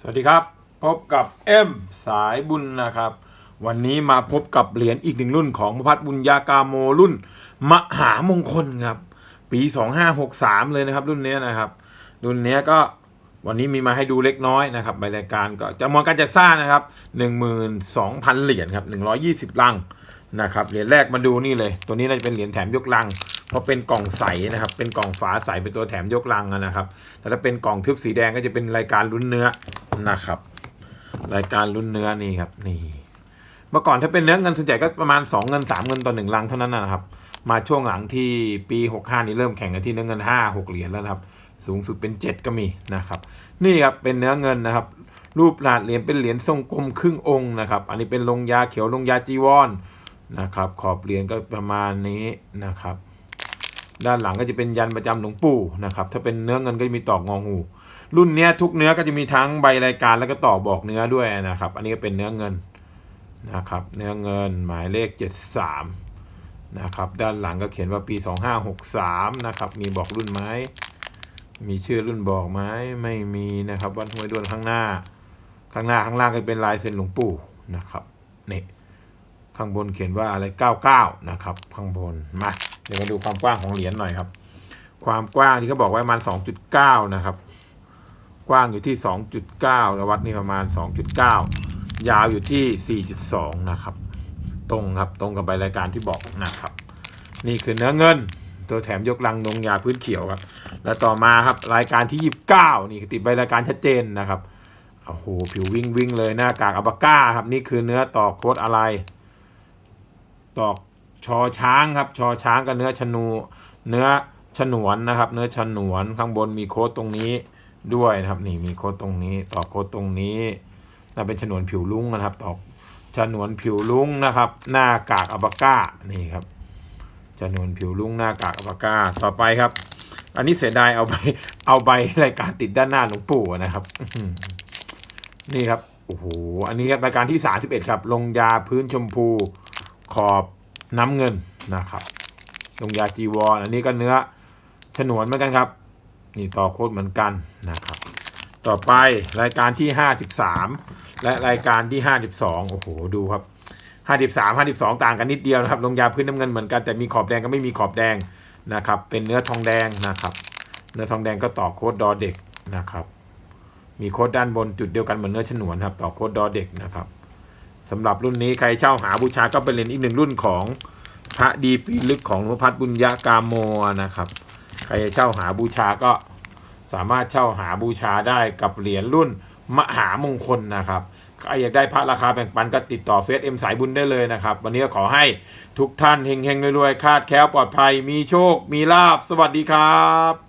สวัสดีครับ พบกับเอ็มสายบุญนะครับ วันนี้มาพบกับเหรียญอีกหนึ่งรุ่นของพระพัฒน์บุญญากาโมรุ่น มหามงคลครับ ปี 2563 เลยนะครับ รุ่นนี้นะครับ รุ่นนี้ก็วันนี้มีมาให้ดูเล็กน้อยนะครับใบรายการก็จำนวนการจัดสร้างนะครับ 12,000 เหรียญครับ 120 ลังนะครับเหรียญแรกมาดูนี่เลย ตัวนี้น่าจะเป็นเหรียญแถมยกลัง เพราะเป็นกล่องใสนะครับ เป็นกล่องฝาใสเป็นตัวแถมยกลังนะครับ แต่ถ้าเป็นกล่องทึบสีแดงก็จะเป็นรายการลุ้นเนื้อ นะครับ รายการลุ้นเนื้อนี่ครับนี่เมื่อก่อนถ้าเป็นเนื้อเงินส่วนใหญ่ก็ประมาณ 2 เงิน 3 เงินต่อหนึ่งลังเท่านั้นนะครับ มาช่วงหลังที่ปี 65 นี้เริ่มแข่งกันที่เนื้อเงิน 5 6 เหรียญแล้วครับ สูงสุดเป็น 7 ก็มีนะครับ นี่ครับเป็นเนื้อเงินนะครับ รูปหลาดเหรียญเป็นเหรียญทรงกลมครึ่งองค์นะครับ อันนี้เป็นลงยาเขียวลงยาจีวรนะครับ ขอบเหรียญก็ประมาณนี้นะครับ ด้านหลังก็จะเป็นยันประจำหลวงปู่นะครับถ้าเป็นเนื้อเงินก็จะมีตอกงองู รุ่นเนี้ยทุกเนื้อก็จะมีทั้งใบรายการแล้วก็ตอกบอกเนื้อด้วยนะครับ อันนี้ก็เป็นเนื้อเงินนะครับ เนื้อเงินหมายเลข 73นะครับด้านหลังก็เขียนว่าปี 2563นะครับมีบอกรุ่นไหมมีชื่อรุ่นบอกไหมไม่มีนะครับวันห้วยด้วนข้างหน้า ข้างหน้าข้างล่างก็เป็นลายเซ็นหลวงปู่นะครับนี่ข้างบนเขียนว่าอะไร 99 นะครับ ข้างบนมา เดี๋ยวมาดูความกว้างของเหรียญหน่อยครับ ความกว้างที่เขาบอกไว้ประมาณ 2.9 นะครับ กว้างอยู่ที่ 2.9แล้ววัดนี่ประมาณ 2.9 ยาวอยู่ที่ 4.2 นะครับ ตรงครับตรงกับใบรายการที่บอกนะครับ นี่คือเนื้อเงิน ตัวแถมยกลังนงยาพื้นเขียวครับ แล้วต่อมาครับรายการที่ 29 นี่ติดใบรายการชัดเจนนะครับโอ้โหผิววิ่งวิ่งเลยหน้ากากอัปปาก้าครับ นี่คือเนื้อต่อโคดอะไร ตอก ชอช้างครับ ชอช้างกับเนื้อชนู เนื้อฉนวนนะครับ เนื้อฉนวนข้างบนมีโค้ดตรงนี้ด้วยนะครับนี่มีโค้ดตรงนี้ ต่อโค้ดตรงนี้น่าเป็นฉนวนผิวลุ้งนะครับ ต่อฉนวนผิวลุ้งนะครับ หน้ากากอัปปาก้านี่ครับฉนวนผิวลุ้งหน้ากากอัปปาก้า ต่อไปครับ อันนี้เสียดายเอาใบเอาใบรายการติดด้านหน้าหลวงปู่นะครับนี่ครับโอ้โหอันนี้ครับรายการที่31ครับ ลงยาพื้นชมพูขอบ น้ำเงินนะครับลงยาจีวรอันนี้ก็เนื้อฉนวนเหมือนกันครับ นี่ต่อโคตรเหมือนกันนะครับ ต่อไปรายการที่ 53 และรายการที่ 52 โอ้โห ดูครับ 53 52 ต่างกันนิดเดียวนะครับ ลงยาพื้นน้ำเงินเหมือนกันแต่มีขอบแดงก็ไม่มีขอบแดงนะครับ เป็นเนื้อทองแดงนะครับ เนื้อทองแดงก็ต่อโค้ดดอเด็กนะครับ มีโค้ดด้านบนจุดเดียวกันเหมือนเนื้อฉนวนครับ ต่อโค้ดดอเด็กนะครับ สำหรับรุ่นนี้ใครเช่าหาบูชาก็เป็นเหรียญอีกหนึ่งรุ่นของพระดีปีลึกของหลวงพ่อพัฒน์บุญญากาโมนะครับ ใครเช่าหาบูชาก็สามารถเช่าหาบูชาได้กับเหรียญรุ่นมหามงคลนะครับใครอยากได้พระราคาแบ่งปันก็ติดต่อเฟซเอ็มสายบุญได้เลยนะครับ วันนี้ขอให้ทุกท่านเฮงๆรวยๆคาดแคล้วปลอดภัย มีโชค มีลาบสวัสดีครับ